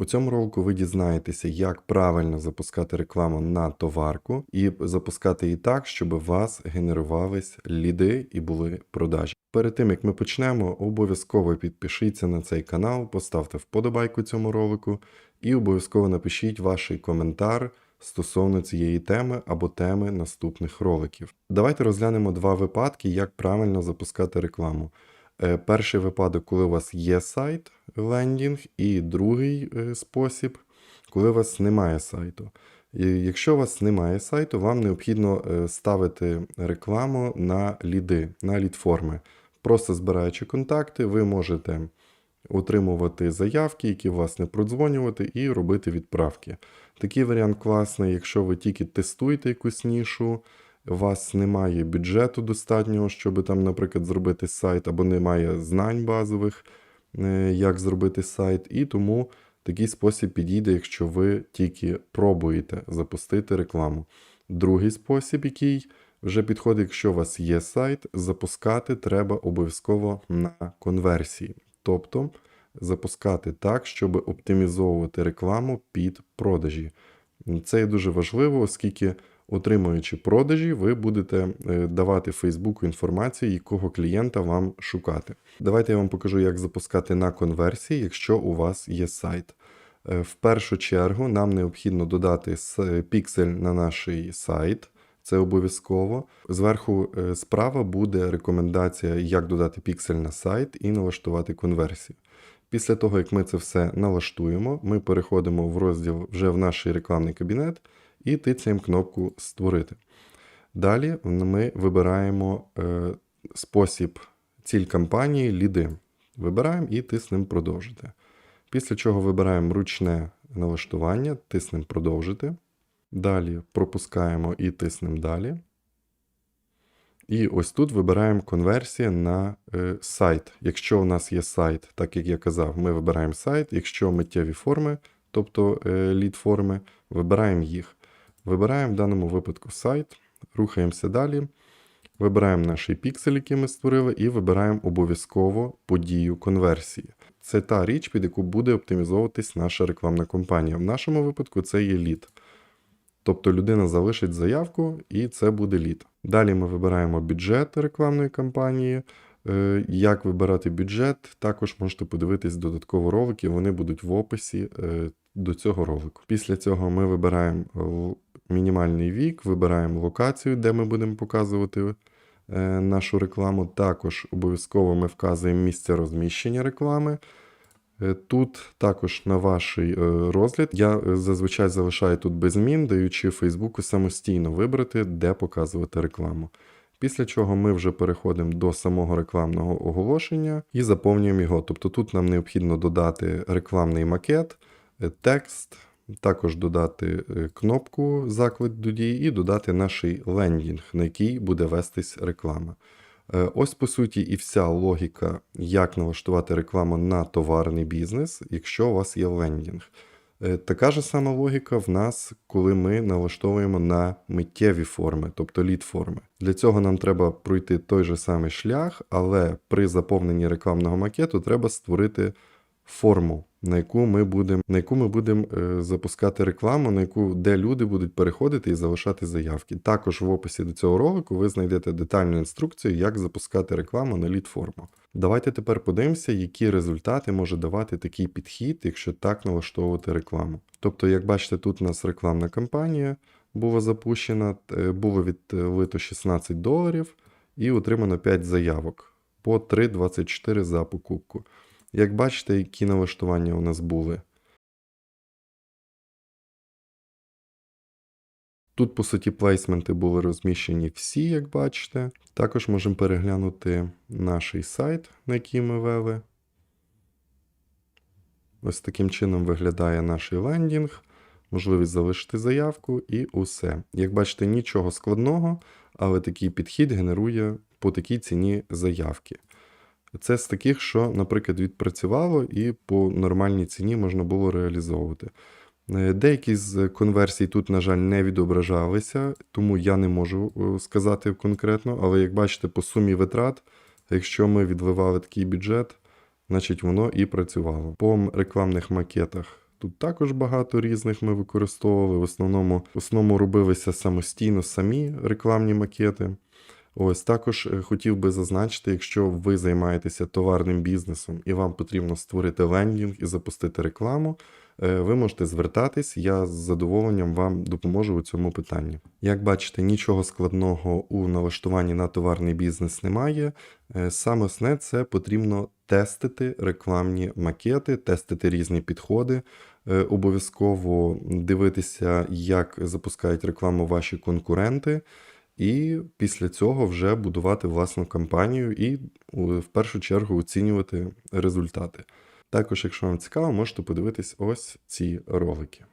У цьому ролику ви дізнаєтеся, як правильно запускати рекламу на товарку і запускати її так, щоб у вас генерувались ліди і були продажі. Перед тим як ми почнемо, обов'язково підпишіться на цей канал, поставте вподобайку цьому ролику і обов'язково напишіть ваш коментар стосовно цієї теми або теми наступних роликів. Давайте розглянемо два випадки, як правильно запускати рекламу. Е, Перший випадок, коли у вас є сайт, лендінг, і другий е, спосіб, коли у вас немає сайту. І Якщо у вас немає сайту, вам необхідно е, ставити рекламу на ліди, на лід-форми. Просто збираючи контакти, ви можете отримувати заявки, які вас не продзвонювати, і робити відправки. Такий варіант класний, якщо ви тільки тестуєте якусь нішу, у вас немає бюджету достатнього, щоб там, наприклад, зробити сайт, або немає знань базових, е, як зробити сайт, і тому такий спосіб підійде, якщо ви тільки пробуєте запустити рекламу. Другий спосіб, який вже підходить, якщо у вас є сайт, запускати треба обов'язково на конверсії. Тобто запускати так, щоб оптимізовувати рекламу під продажі. Це є дуже важливо, оскільки, отримуючи продажі, ви будете е, давати Фейсбуку інформацію, якого клієнта вам шукати. Давайте я вам покажу, як запускати на конверсії, якщо у вас є сайт. Е, В першу чергу нам необхідно додати піксель на наш сайт. Це обов'язково. Зверху е, справа буде рекомендація, як додати піксель на сайт і налаштувати конверсію. Після того, як ми це все налаштуємо, ми переходимо в розділ вже в наш рекламний кабінет і тицяємо кнопку Створити. Далі ми вибираємо е, спосіб ціль кампанії ліди. Вибираємо і тиснемо продовжити. Після чого вибираємо ручне налаштування, тиснемо продовжити. Далі пропускаємо і тиснемо далі. І ось тут вибираємо конверсія на е, сайт. Якщо у нас є сайт, так як я казав, ми вибираємо сайт. Якщо миттєві форми, тобто е, лід форми, вибираємо їх. Вибираємо в даному випадку сайт, рухаємося далі. Вибираємо наш піксель, який ми створили, і вибираємо обов'язково подію конверсії. Це та річ, під яку буде оптимізовуватись наша рекламна кампанія. В нашому випадку це є лід. Тобто людина залишить заявку і це буде лід. Далі ми вибираємо бюджет рекламної кампанії. Е, Як вибирати бюджет, також можете подивитись додатково ролики, вони будуть в описі е, до цього ролику. Після цього ми вибираємо мінімальний вік, вибираємо локацію, де ми будемо показувати е, нашу рекламу. Також обов'язково ми вказуємо місце розміщення реклами. Е, Тут також на ваш е, розгляд я е, зазвичай залишаю тут без змін, даючи Фейсбуку самостійно вибрати, де показувати рекламу. Після чого ми вже переходимо до самого рекламного оголошення і заповнюємо його. Тобто тут нам необхідно додати рекламний макет, е, текст, також додати е, кнопку заклик до і додати наш лендінг, на який буде вестись реклама. Е, Ось по суті і вся логіка, як налаштувати рекламу на товарний бізнес, якщо у вас є лендінг. Е, Така ж сама логіка в нас, коли ми налаштовуємо на миттєві форми, тобто лід форми. Для цього нам треба пройти той же самий шлях, але при заповненні рекламного макету треба створити форму, на яку ми будемо на яку ми будемо е, запускати рекламу, на яку де люди будуть переходити і залишати заявки. Також в описі до цього ролику ви знайдете детальну інструкцію, як запускати рекламу на лід форму. Давайте тепер подивимося, які результати може давати такий підхід, якщо так налаштовувати рекламу. Тобто, як бачите, тут у нас рекламна кампанія була запущена, е, було відлито 16 доларів і отримано 5 заявок по 3,24 за покупку. Як бачите, які налаштування у нас були. Тут, по суті, плейсменти були розміщені всі, як бачите. Також можемо переглянути наш сайт, на який ми вели. Ось таким чином виглядає наш лендінг, можливість залишити заявку і усе. Як бачите, нічого складного, але такий підхід генерує по такій ціні заявки. Це з таких, що, наприклад, відпрацювало і по нормальній ціні можна було реалізовувати. Е, Деякі з конверсій тут, на жаль, не відображалися, тому я не можу е, сказати конкретно, але як бачите, по сумі витрат, якщо ми відливали такий бюджет, значить воно і працювало. По рекламних макетах Тут також багато різних ми використовували. В основному, в основному робилися самостійно самі рекламні макети. Ось також е, хотів би зазначити, якщо ви займаєтеся товарним бізнесом і вам потрібно створити лендінг і запустити рекламу, е, ви можете звертатись, я з задоволенням вам допоможу у цьому питанні. Як бачите, нічого складного у налаштуванні на товарний бізнес немає. Е, Саме основне це потрібно тестити рекламні макети, тестити різні підходи. Обов'язково дивитися, як запускають рекламу ваші конкуренти, і після цього вже будувати власну кампанію і в першу чергу оцінювати результати. Також, якщо вам цікаво, можете подивитись ось ці ролики.